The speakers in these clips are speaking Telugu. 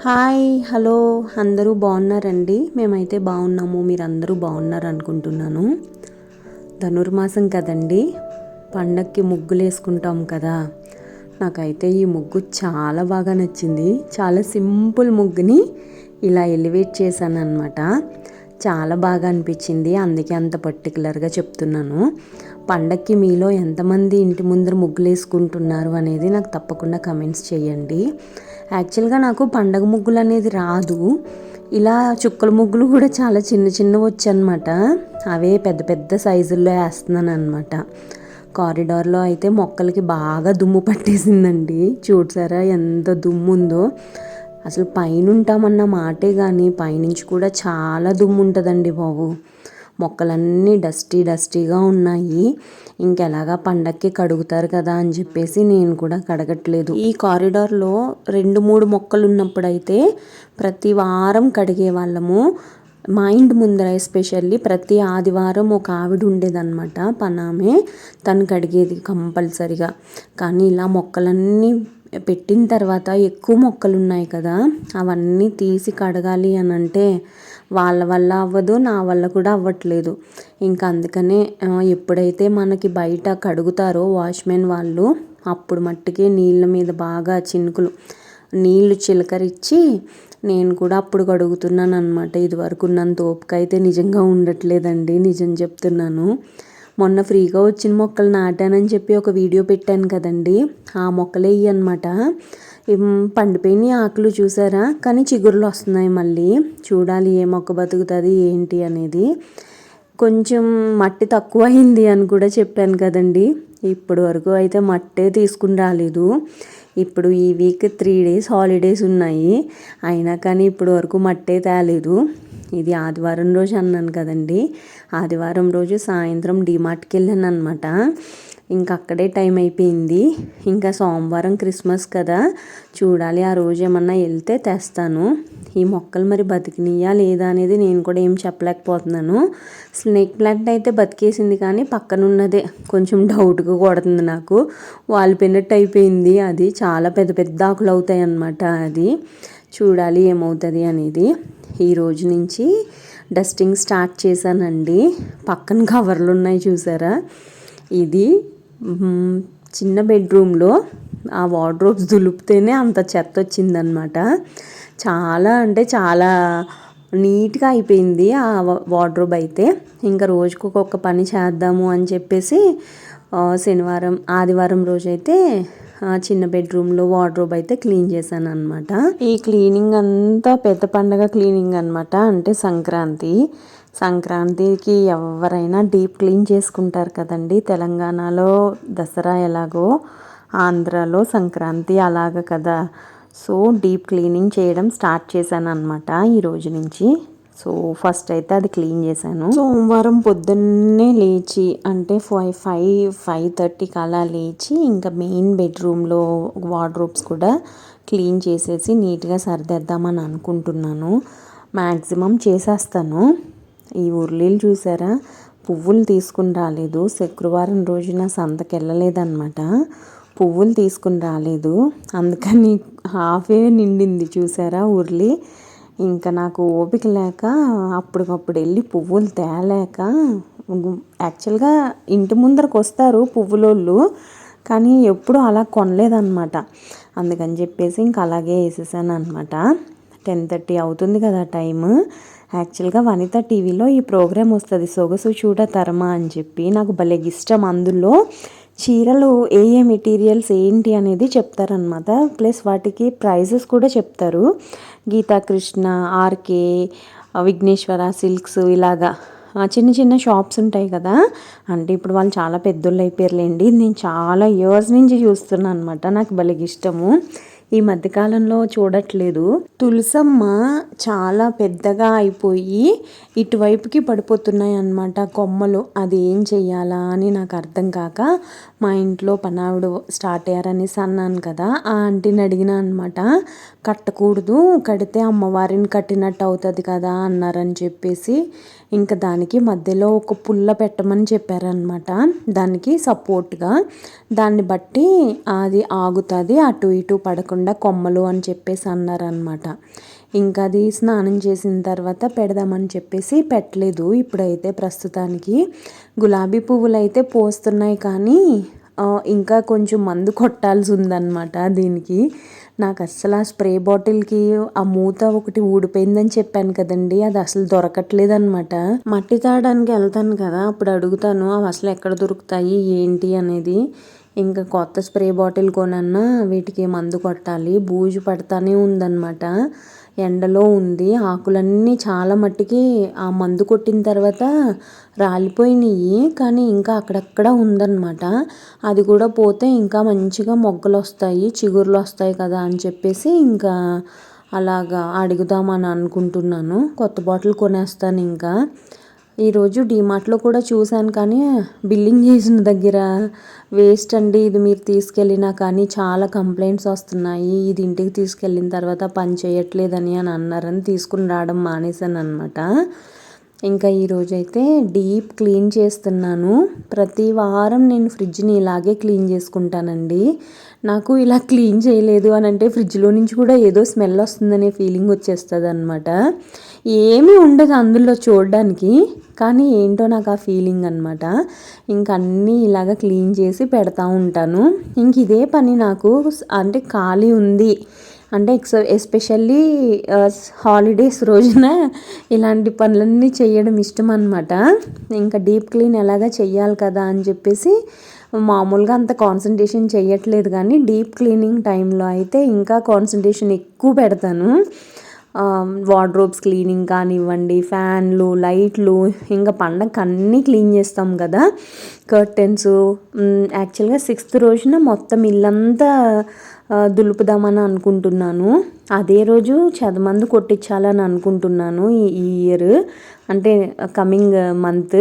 Hi hello. అందరూ బాగున్నారండి? మేమైతే బాగున్నాము. మీరు అందరూ బాగున్నారు అనుకుంటున్నాను ధనుర్మాసం కదండి. పండక్కి ముగ్గులు వేసుకుంటాం కదా. నాకైతే ఈ ముగ్గు చాలా బాగా నచ్చింది. చాలా సింపుల్ ముగ్గుని ఇలా ఎలివేట్ చేశాను అనమాట చాలా బాగా అనిపించింది. అందుకే అంత పర్టికులర్గా చెప్తున్నాను. పండక్కి మీలో ఎంతమంది ఇంటి ముందర ముగ్గులు వేసుకుంటున్నారు అనేది నాకు తప్పకుండా కమెంట్స్ చేయండి. యాక్చువల్గా నాకు పండగ ముగ్గులు అనేది రాదు. ఇలా చుక్కల ముగ్గులు కూడా చాలా చిన్న చిన్నవి వచ్చనమాట అవే పెద్ద పెద్ద సైజుల్లో వేస్తున్నాను అనమాట కారిడార్లో అయితే మొక్కలకి బాగా దుమ్ము పట్టేసిందండి. చూసారా ఎంత దుమ్ము ఉందో అసలు పైన ఉంటామన్న మాటే కానీ పైనుంచి కూడా చాలా దుమ్ము ఉంటుందండి బాబు. మొక్కలన్నీ డస్టీ డస్టీగా ఉన్నాయి. ఇంకెలాగా పండక్కి కడుగుతారు కదా అని చెప్పేసి నేను కూడా కడగట్లేదు. ఈ కారిడార్లో రెండు మూడు మొక్కలు ఉన్నప్పుడైతే ప్రతి వారం కడిగే వాళ్ళము. మా ఇంటి ముందర ఎస్పెషల్లీ ప్రతి ఆదివారం ఒక ఆవిడ ఉండేదన్నమాట. పనామే తను కడిగేది కంపల్సరిగా. కానీ ఇలా మొక్కలన్నీ పెట్టిన తర్వాత ఎక్కువ మొక్కలు ఉన్నాయి కదా అవన్నీ తీసి కడగాలి అని అంటే వాళ్ళ వల్ల అవ్వదు నా వల్ల కూడా అవ్వట్లేదు. ఇంకా అందుకనే ఎప్పుడైతే మనకి బయట కడుగుతారో వాచ్మెన్ వాళ్ళు అప్పుడు మట్టుకే నీళ్ళ మీద బాగా చినుకులు నీళ్ళు చిలకరిచ్చి నేను కూడా అప్పుడు కడుగుతున్నాను అనమాట ఇదివరకు నన్ను ఉన్నంత ఓపిక అయితే నిజంగా ఉండట్లేదండి నిజం చెప్తున్నాను. మొన్న ఫ్రీగా వచ్చిన మొక్కలు నాటానని చెప్పి ఒక వీడియో పెట్టాను కదండి. ఆ మొక్కలే అనమాట పండిపోయిన ఆకులు చూసారా? కానీ చిగురులు వస్తున్నాయి మళ్ళీ. చూడాలి ఏ మొక్క బతుకుతుంది ఏంటి అనేది. కొంచెం మట్టి తక్కువ అయింది అని కూడా చెప్పాను కదండి. ఇప్పటి వరకు అయితే మట్టే తీసుకుని రాలేదు. ఇప్పుడు ఈ వీక్ త్రీ డేస్ హాలిడేస్ ఉన్నాయి. అయినా కానీ ఇప్పటి వరకు మట్టే తేలేదు. ఇది ఆదివారం రోజు అన్నాను కదండి. ఆదివారం రోజు సాయంత్రం డిమార్ట్కి వెళ్ళాను అనమాట ఇంకా అక్కడే టైం అయిపోయింది. ఇంకా సోమవారం క్రిస్మస్ కదా. చూడాలి ఆ రోజు ఏమన్నా వెళ్తే తెస్తాను. ఈ మొక్కలు మరి బతికినాయా లేదా అనేది నేను కూడా ఏం చెప్పలేకపోతున్నాను. స్నేక్ ప్లాంట్ అయితే బతికేసింది కానీ పక్కన ఉన్నదే కొంచెం డౌట్గా కొడుతుంది నాకు. వాళ్ళు పిన్నట్టు అయిపోయింది. అది చాలా పెద్ద పెద్ద ఆకులు అవుతాయి అన్నమాట అది. చూడాలి ఏమవుతుంది అనేది. ఈ రోజు నుంచి డస్టింగ్ స్టార్ట్ చేశానండి. పక్కన కవర్లు ఉన్నాయి చూసారా? ఇది చిన్న బెడ్రూమ్లో ఆ వార్డ్రోబ్స్ దులుపుతేనే అంత చెత్త వచ్చిందనమాట చాలా అంటే చాలా నీట్గా అయిపోయింది ఆ వార్డ్రోబ్ అయితే. ఇంకా రోజుకు ఒక్కొక్క పని చేద్దాము అని చెప్పేసి శనివారం ఆదివారం రోజైతే చిన్న బెడ్రూమ్లో వార్డ్రోబ్ అయితే క్లీన్ చేశాను అనమాట ఈ క్లీనింగ్ అంతా పెద్ద పండగ క్లీనింగ్ అనమాట అంటే సంక్రాంతి. సంక్రాంతికి ఎవరైనా డీప్ క్లీన్ చేసుకుంటారు కదండి. తెలంగాణలో దసరా ఎలాగో ఆంధ్రాలో సంక్రాంతి అలాగ కదా. సో డీప్ క్లీనింగ్ చేయడం స్టార్ట్ చేశాను అనమాట ఈ రోజు నుంచి. సో ఫస్ట్ అయితే అది క్లీన్ చేశాను. సోమవారం పొద్దున్నే లేచి అంటే ఫైవ్ ఫైవ్ ఫైవ్ థర్టీకి అలా లేచి ఇంకా మెయిన్ బెడ్రూమ్లో వార్డ్రోబ్స్ కూడా క్లీన్ చేసేసి నీట్గా సర్దేద్దామని అనుకుంటున్నాను. మ్యాక్సిమం చేసేస్తాను. ఈ ఉర్లీలు చూసారా? పువ్వులు తీసుకుని రాలేదు. శుక్రవారం రోజున సంతకి వెళ్ళలేదన్నమాట పువ్వులు తీసుకుని రాలేదు. అందుకని హాఫే నిండింది చూసారా ఉర్లి? ఇంకా నాకు ఓపిక లేక అప్పటికప్పుడు వెళ్ళి పువ్వులు తేలేక యాక్చువల్గా ఇంటి ముందరకు వస్తారు పువ్వులోళ్ళు కానీ ఎప్పుడు అలా కొనలేదన్నమాట. అందుకని చెప్పేసి ఇంక అలాగే వేసేసాను అనమాట టెన్ థర్టీ అవుతుంది కదా టైం యాక్చువల్గా వనిత టీవీలో ఈ ప్రోగ్రామ్ వస్తుంది సొగసు చూడ తరమా అని చెప్పి. నాకు భలే ఇష్టం అందులో. చీరలు ఏ ఏ మెటీరియల్స్ ఏంటి అనేది చెప్తారనమాట ప్లస్ వాటికి ప్రైజెస్ కూడా చెప్తారు. గీతాకృష్ణ ఆర్కే విఘ్నేశ్వర సిల్క్స్ ఇలాగా. చిన్న చిన్న షాప్స్ ఉంటాయి కదా. అంటే ఇప్పుడు వాళ్ళు చాలా పెద్దోళ్ళు అయిపోయారులేండి. నేను చాలా ఇయర్స్ నుంచి చూస్తున్నాను అనమాట నాకు భలే ఇష్టము. ఈ మధ్యకాలంలో చూడట్లేదు. తులసమ్మ చాలా పెద్దగా అయిపోయి ఇటువైపుకి పడిపోతున్నాయి అన్నమాట కొమ్మలు. అది ఏం చెయ్యాలా అని నాకు అర్థం కాక మా ఇంట్లో పనావిడు స్టార్ట్ అయ్యారనేసి అన్నాను కదా ఆ ఆంటీని అడిగిన అనమాట కట్టకూడదు కడితే అమ్మవారిని కట్టినట్టు అవుతుంది కదా అన్నారని చెప్పేసి ఇంకా దానికి మధ్యలో ఒక పుల్ల పెట్టమని చెప్పారనమాట దానికి సపోర్ట్గా. దాన్ని బట్టి అది ఆగుతుంది అటు ఇటు పడకుండా కొమ్మలు అని చెప్పేసి అన్నారనమాట ఇంకా అది స్నానం చేసిన తర్వాత పెడదామని చెప్పేసి పెట్టలేదు. ఇప్పుడైతే ప్రస్తుతానికి గులాబీ పువ్వులు అయితే పోస్తున్నాయి కానీ ఇంకా కొంచెం మందు కొట్టాల్సి ఉందన్నమాట దీనికి. నాకు అస్సలు ఆ స్ప్రే బాటిల్కి ఆ మూత ఒకటి ఊడిపోయిందని చెప్పాను కదండి అది అసలు దొరకట్లేదు అనమాట మట్టి తాగడానికి వెళ్తాను కదా అప్పుడు అడుగుతాను అవి అసలు ఎక్కడ దొరుకుతాయి ఏంటి అనేది. ఇంకా కొత్త స్ప్రే బాటిల్ కొనన్నా వీటికి మందు కొట్టాలి బూజు పడతానే ఉందన్నమాట. ఎండలో ఉంది. ఆకులన్నీ చాలా మట్టికి ఆ మందు కొట్టిన తర్వాత రాలిపోయినాయి కానీ ఇంకా అక్కడక్కడ ఉందన్నమాట. అది కూడా పోతే ఇంకా మంచిగా మొగ్గలు వస్తాయి చిగుర్లు వస్తాయి కదా అని చెప్పేసి ఇంకా అలాగా అడుగుదామని అనుకుంటున్నాను. కొత్త బాటిల్ కొనేస్తాను ఇంకా. ఈరోజు డీమార్ట్లో కూడా చూశాను కానీ బిల్లింగ్ చేసిన దగ్గర వేస్ట్ అండి. ఇది మీరు తీసుకెళ్ళినా కానీ చాలా కంప్లైంట్స్ వస్తున్నాయి. ఇది ఇంటికి తీసుకెళ్ళిన తర్వాత పని చేయట్లేదని అని అన్నారని తీసుకుని రావడం మానేశాను అనమాట ఇంకా ఈరోజైతే డీప్ క్లీన్ చేస్తున్నాను. ప్రతి వారం నేను ఫ్రిడ్జ్ని ఇలాగే క్లీన్ చేసుకుంటానండి. నాకు ఇలా క్లీన్ చేయలేదు అని అంటే ఫ్రిడ్జ్లో నుంచి కూడా ఏదో స్మెల్ వస్తుందనే ఫీలింగ్ వచ్చేస్తుంది అనమాట ఏమీ ఉండదు అందులో చూడడానికి కానీ ఏంటో నాకు ఆ ఫీలింగ్ అనమాట ఇంక అన్నీ ఇలాగ క్లీన్ చేసి పెడతా ఉంటాను. ఇంక ఇదే పని నాకు అంటే ఖాళీ ఉంది. అంటే ఎక్స్ ఎస్పెషల్లీ హాలిడేస్ రోజున ఇలాంటి పనులన్నీ చేయడం ఇష్టం అనమాట ఇంకా డీప్ క్లీన్ ఎలాగ చెయ్యాలి కదా అని చెప్పేసి మామూలుగా అంత కాన్సన్ట్రేషన్ చేయట్లేదు కానీ డీప్ క్లీనింగ్ టైంలో అయితే ఇంకా కాన్సన్ట్రేషన్ ఎక్కువ పెడతాను. వార్డ్రోబ్స్ క్లీనింగ్ కానివ్వండి ఫ్యాన్లు లైట్లు ఇంకా పండగకి అన్నీ క్లీన్ చేస్తాం కదా. కర్టెన్స్ యాక్చువల్గా సిక్స్త్ రోజున మొత్తం ఇల్లంతా దులుపుదామని అనుకుంటున్నాను. అదే రోజు చదమందు కొట్టించాలని అనుకుంటున్నాను ఈ ఇయర్. అంటే కమింగ్ మంత్.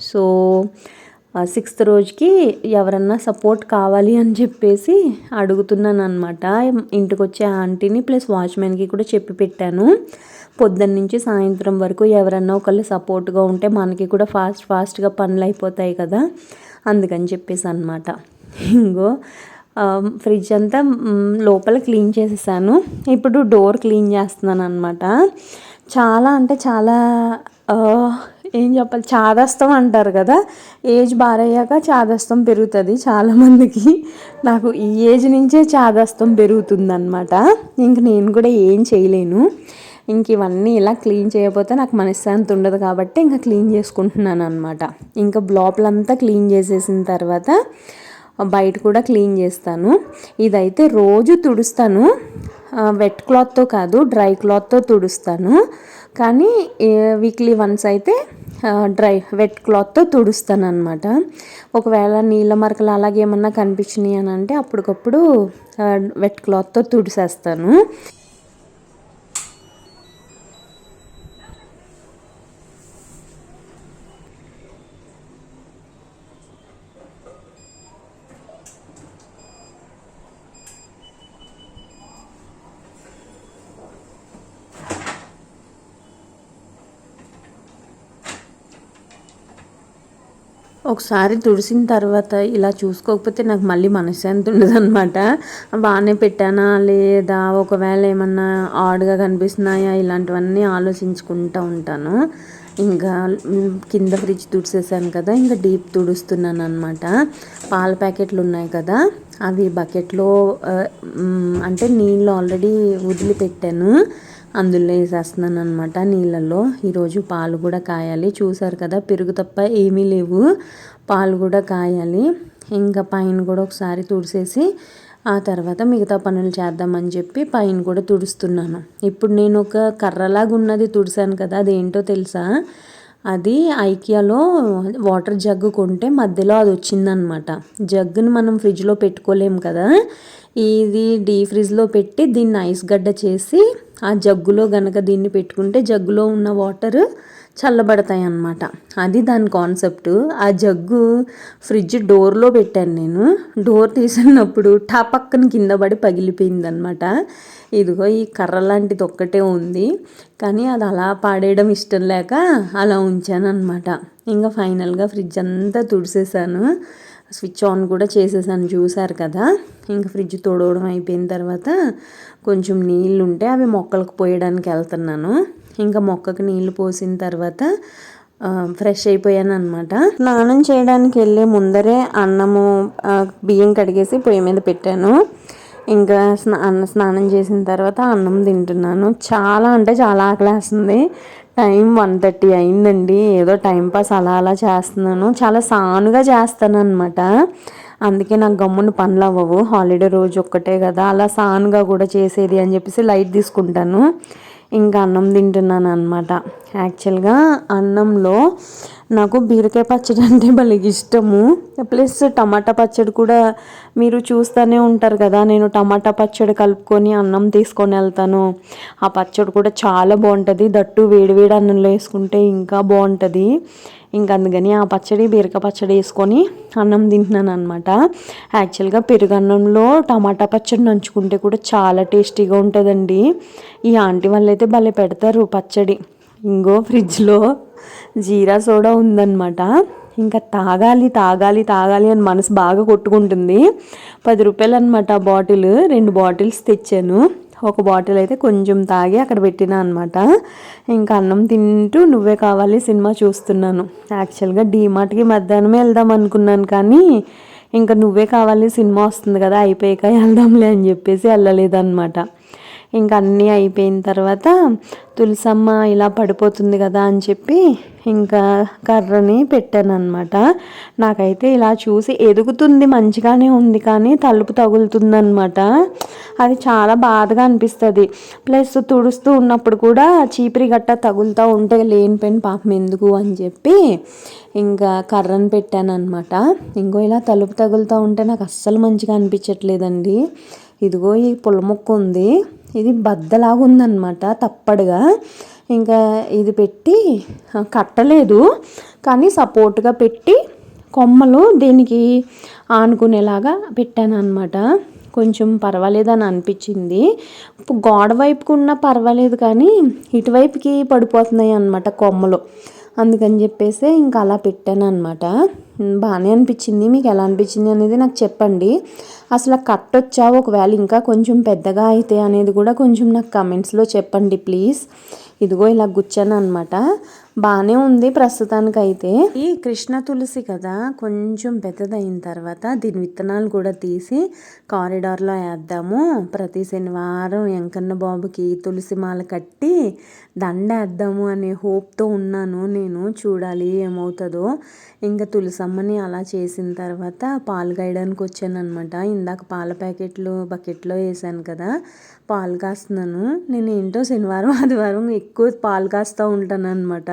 సో సిక్స్త్ రోజుకి ఎవరన్నా సపోర్ట్ కావాలి అని చెప్పేసి అడుగుతున్నాను అనమాట ఇంటికి వచ్చే ఆంటీని ప్లస్ వాచ్మెన్కి కూడా చెప్పి పెట్టాను. పొద్దున్న నుంచి సాయంత్రం వరకు ఎవరన్నా ఒకళ్ళు సపోర్ట్గా ఉంటే మనకి కూడా ఫాస్ట్ ఫాస్ట్గా పనులు అయిపోతాయి కదా. అందుకని చెప్పేసి అనమాట ఇంకో ఫ్రిడ్జ్ అంతా లోపల క్లీన్ చేసేసాను. ఇప్పుడు డోర్ క్లీన్ చేస్తున్నాను అనమాట చాలా అంటే చాలా ఏం చెప్పాలి? చాదస్తం అంటారు కదా? ఏజ్ బారయ్యాక చాదస్తం పెరుగుతుంది చాలామందికి నాకు ఈ ఏజ్ నుంచే చాదస్తం పెరుగుతుందన్నమాట. ఇంక నేను కూడా ఏం చేయలేను. ఇంక ఇవన్నీ ఇలా క్లీన్ చేయకపోతే నాకు మనశ్శాంతి ఉండదు కాబట్టి ఇంకా క్లీన్ చేసుకుంటున్నాను అనమాట ఇంకా లోపలంతా క్లీన్ చేసేసిన తర్వాత బయట కూడా క్లీన్ చేస్తాను. ఇదైతే రోజు తుడుస్తాను. వెట్ క్లాత్తో కాదు డ్రై క్లాత్తో తుడుస్తాను. కానీ వీక్లీ వన్స్ అయితే డ్రై వెట్ క్లాత్తో తుడుస్తానమాట ఒకవేళ నీళ్ళ మరకలు అలాగే ఏమన్నా కనిపించినాయి అని అంటే అప్పటికప్పుడు వెట్ క్లాత్తో తుడిసేస్తాను. ఒకసారి తుడిసిన తర్వాత ఇలా చూసుకోకపోతే నాకు మళ్ళీ మనశ్శాంతి ఉండదు అనమాట బాగానే పెట్టానా లేదా? ఒకవేళ ఏమన్నా ఆడ్గా కనిపిస్తున్నాయా? ఇలాంటివన్నీ ఆలోచించుకుంటూ ఉంటాను. ఇంకా కింద ఫ్రిడ్జ్ తుడిసేసాను కదా ఇంకా డీప్ తుడుస్తున్నాను అనమాట పాల ప్యాకెట్లు ఉన్నాయి కదా అవి బకెట్లో అంటే నీళ్ళు ఆల్రెడీ వదిలిపెట్టాను. అందులో వేసేస్తున్నాను అనమాట నీళ్ళల్లో ఈరోజు పాలు కూడా కాయాలి. చూసారు కదా పెరుగు తప్ప ఏమీ లేవు. పాలు కూడా కాయాలి. ఇంకా పైన కూడా ఒకసారి తుడిసేసి ఆ తర్వాత మిగతా పనులు చేద్దామని చెప్పి పైన కూడా తుడుస్తున్నాను. ఇప్పుడు నేను ఒక కర్రలాగా ఉన్నది తుడిసాను కదా అదేంటో తెలుసా? అది ఐకియాలో వాటర్ జగ్గు కొంటే మధ్యలో అది వచ్చిందనమాట జగ్గుని మనం ఫ్రిడ్జ్లో పెట్టుకోలేము కదా? ఇది డీ ఫ్రిడ్జ్లో పెట్టి దీన్ని ఐస్ గడ్డ చేసి ఆ జగ్గులో గనక దీన్ని పెట్టుకుంటే జగ్గులో ఉన్న వాటర్ చల్లబడతాయి అన్నమాట. అది దాని కాన్సెప్ట్. ఆ జగ్గు ఫ్రిడ్జ్ డోర్లో పెట్టాను నేను. డోర్ తీసినప్పుడు టపక్కన కింద పడి పగిలిపోయింది అనమాట ఇదిగో ఈ కర్ర లాంటిది ఒక్కటే ఉంది. కానీ అది అలా పాడేయడం ఇష్టం లేక అలా ఉంచాను అనమాట ఇంకా ఫైనల్గా ఫ్రిడ్జ్ అంతా తుడిసేసాను. స్విచ్ ఆన్ కూడా చేసేసాను చూసారు కదా. ఇంకా ఫ్రిడ్జ్ తోడవడం అయిపోయిన తర్వాత కొంచెం నీళ్ళు ఉంటే అవి మొక్కలకు పోయడానికి వెళ్తున్నాను. ఇంకా మొక్కకు నీళ్ళు పోసిన తర్వాత ఫ్రెష్ అయిపోయాను అనమాట స్నానం చేయడానికి వెళ్ళే ముందరే అన్నము బియ్యం కడిగేసి పొయ్యి మీద పెట్టాను. ఇంకా స్నా అన్న స్నానం చేసిన తర్వాత అన్నం తింటున్నాను. చాలా అంటే చాలా ఆకలేస్తుంది. టైం వన్ థర్టీ అయిందండి. ఏదో టైం పాస్ అలా అలా చేస్తున్నాను. చాలా సానుగా చేస్తాను అనమాట అందుకే నాకు గమ్మున పనులు అవ్వవు. హాలిడే రోజు ఒక్కటే కదా. అలా సానుగా కూడా చేసేది అని చెప్పేసి లైట్ తీసుకుంటాను. ఇంకా అన్నం తింటున్నాను అనమాట యాక్చువల్గా అన్నంలో నాకు బీరకాయ పచ్చడి అంటే భలే ఇష్టము. ప్లస్ టమాటా పచ్చడి కూడా మీరు చూస్తూనే ఉంటారు కదా నేను టమాటా పచ్చడి కలుపుకొని అన్నం తీసుకొని వెళ్తాను. ఆ పచ్చడి కూడా చాలా బాగుంటుంది. దట్టు వేడివేడి అన్నంలో వేసుకుంటే ఇంకా బాగుంటుంది. అందుకని ఆ పచ్చడి బీరక పచ్చడి వేసుకొని అన్నం తింటున్నాను అనమాట యాక్చువల్గా పెరుగన్నంలో టమాటా పచ్చడి నంచుకుంటే కూడా చాలా టేస్టీగా ఉంటుందండి. ఈ ఆంటీ వాళ్ళు అయితే భలే పెడతారు పచ్చడి. ఇంకో ఫ్రిడ్జ్లో జీరా సోడా ఉందన్నమాట. ఇంకా తాగాలి తాగాలి తాగాలి అని మనసు బాగా కొట్టుకుంటుంది. పది రూపాయలు అనమాట బాటిల్ రెండు బాటిల్స్ తెచ్చాను. ఒక బాటిల్ అయితే కొంచెం తాగి అక్కడ పెట్టినా అనమాట ఇంకా అన్నం తింటూ నువ్వే కావాలి సినిమా చూస్తున్నాను. యాక్చువల్గా డీమార్ట్కి మధ్యాహ్నమే వెళ్దాం అనుకున్నాను కానీ ఇంకా నువ్వే కావాలి సినిమా వస్తుంది కదా అయిపోయాక వెళ్దాంలే అని చెప్పేసి వెళ్ళలేదన్నమాట. ఇంకా అన్నీ అయిపోయిన తర్వాత తులసమ్మ ఇలా పడిపోతుంది కదా అని చెప్పి ఇంకా కర్రని పెట్టాను అనమాట నాకైతే ఇలా చూసి ఎదుగుతుంది మంచిగానే ఉంది కానీ తలుపు తగులుతుందనమాట అది చాలా బాధగా అనిపిస్తుంది. ప్లస్ తుడుస్తూ ఉన్నప్పుడు కూడా చీపిరి గట్ట తగులుతూ ఉంటే లేనిపోయిన పాపం ఎందుకు అని చెప్పి ఇంకా కర్రను పెట్టాను అనమాట ఇంకో ఇలా తలుపు తగులుతూ ఉంటే నాకు అస్సలు మంచిగా అనిపించట్లేదండి. ఇదిగో ఈ పుల్ల మొక్క ఉంది. ఇది బద్దలాగా ఉందన్నమాట తప్పడుగా. ఇంకా ఇది పెట్టి కట్టలేదు. కానీ సపోర్ట్గా పెట్టి కొమ్మలు దీనికి ఆనుకునేలాగా పెట్టాను అనమాట కొంచెం పర్వాలేదని అనిపించింది. గోడ వైపుకు ఉన్నా పర్వాలేదు కానీ ఇటువైపుకి పడిపోతున్నాయి అనమాట కొమ్మలు. అందుకని చెప్పేసి ఇంకా అలా పెట్టాను అనమాట బాగానే అనిపించింది. మీకు ఎలా అనిపించింది అనేది నాకు చెప్పండి. అసలు కట్టొచ్చా ఒకవేళ ఇంకా కొంచెం పెద్దగా అయితే అనేది కూడా కొంచెం నాకు కమెంట్స్లో చెప్పండి ప్లీజ్. ఇదిగో ఇలా గుచ్చాను అనమాట బాగానే ఉంది ప్రస్తుతానికైతే. ఈ కృష్ణ తులసి కదా కొంచెం పెద్దదైన తర్వాత దీని విత్తనాలు కూడా తీసి కారిడార్లో వేద్దాము ప్రతి శనివారం వెంకన్న బాబుకి తులసి మాల కట్టి దండ వేద్దాము అనే హోప్తో ఉన్నాను. నేను చూడాలి ఏమవుతుందో. ఇంకా తులసమ్మని అలా చేసిన తర్వాత పాలు కాయడానికి వచ్చానమాట ఇందాక పాల ప్యాకెట్లు బకెట్లో వేసాను కదా పాలు కాస్తున్నాను. నేను ఏంటో శనివారం ఆదివారం ఎక్కువ పాలు కాస్తూ ఉంటాను అనమాట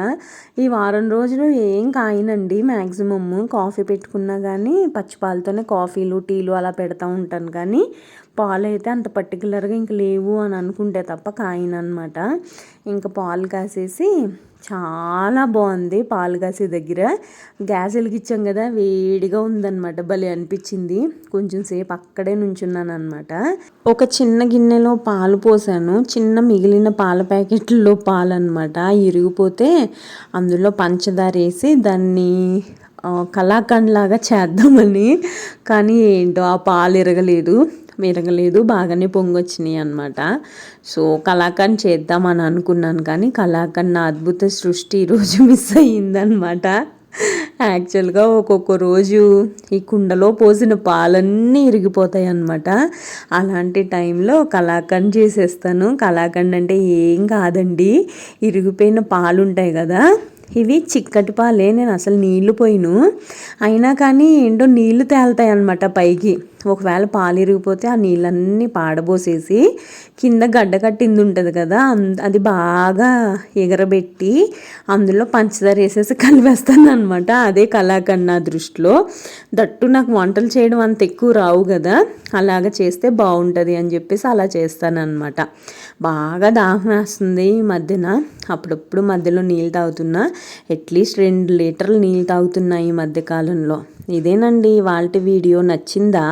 ఈ వారం రోజులు ఏం కాయనండి మ్యాక్సిమమ్ కాఫీ పెట్టుకున్నా కానీ పచ్చి పాలతోనే కాఫీలు టీలు అలా పెడతా ఉంటాను కానీ పాలు అయితే అంత పర్టికులర్గా ఇంక లేవు అని అనుకుంటే తప్ప కాయనమాట ఇంకా పాలు కాసేసి చాలా బాగుంది పాలు కాసే దగ్గర. గ్యాస్ వెలిగించాం కదా వేడిగా ఉందన్నమాట. భలే అనిపించింది. కొంచెం సేపు అక్కడే నుంచున్నాను అనమాట ఒక చిన్న గిన్నెలో పాలు పోసాను. చిన్న మిగిలిన పాల ప్యాకెట్లో పాలు అనమాట ఇరిగిపోతే అందులో పంచదార వేసి దాన్ని కళాఖండ్ లాగా చేద్దామని. కానీ ఏంటో ఆ పాలు ఇరగలేదు. విరగలేదు బాగానే పొంగొచ్చినాయి అనమాట సో కళాకండ్ చేద్దామని అనుకున్నాను కానీ కళాకండ్ నా అద్భుత సృష్టి ఈరోజు మిస్ అయ్యిందనమాట యాక్చువల్గా ఒక్కొక్క రోజు ఈ కుండలో పోసిన పాలన్నీ ఇరిగిపోతాయి అన్నమాట. అలాంటి టైంలో కళాకండ్ చేసేస్తాను. కళాకండ్ అంటే ఏం కాదండి ఇరిగిపోయిన పాలు ఉంటాయి కదా. ఇవి చిక్కటి పాలే నేను అసలు నీళ్ళు పోయిను. అయినా కానీ ఏంటో నీళ్ళు తేలుతాయి అనమాట పైకి. ఒకవేళ పాలు ఇరిగిపోతే ఆ నీళ్ళన్నీ పాడబోసేసి కింద గడ్డ కట్టింది ఉంటుంది కదా అది బాగా ఎగరబెట్టి అందులో పంచదార వేసేసి కలిపేస్తాను అనమాట అదే కళాకన్నా దృష్టిలో. దట్టు నాకు వంటలు చేయడం అంత ఎక్కువ రావు కదా అలాగ చేస్తే బాగుంటుంది అని చెప్పేసి అలా చేస్తాను అనమాట బాగా దాహం వేస్తుంది ఈ మధ్యన. అప్పుడప్పుడు మధ్యలో నీళ్ళు తాగుతున్నా అట్లీస్ట్ రెండు లీటర్లు నీళ్ళు తాగుతున్నా ఈ మధ్య కాలంలో. ఇదేనండి వాళ్ళ వీడియో. నచ్చిందా?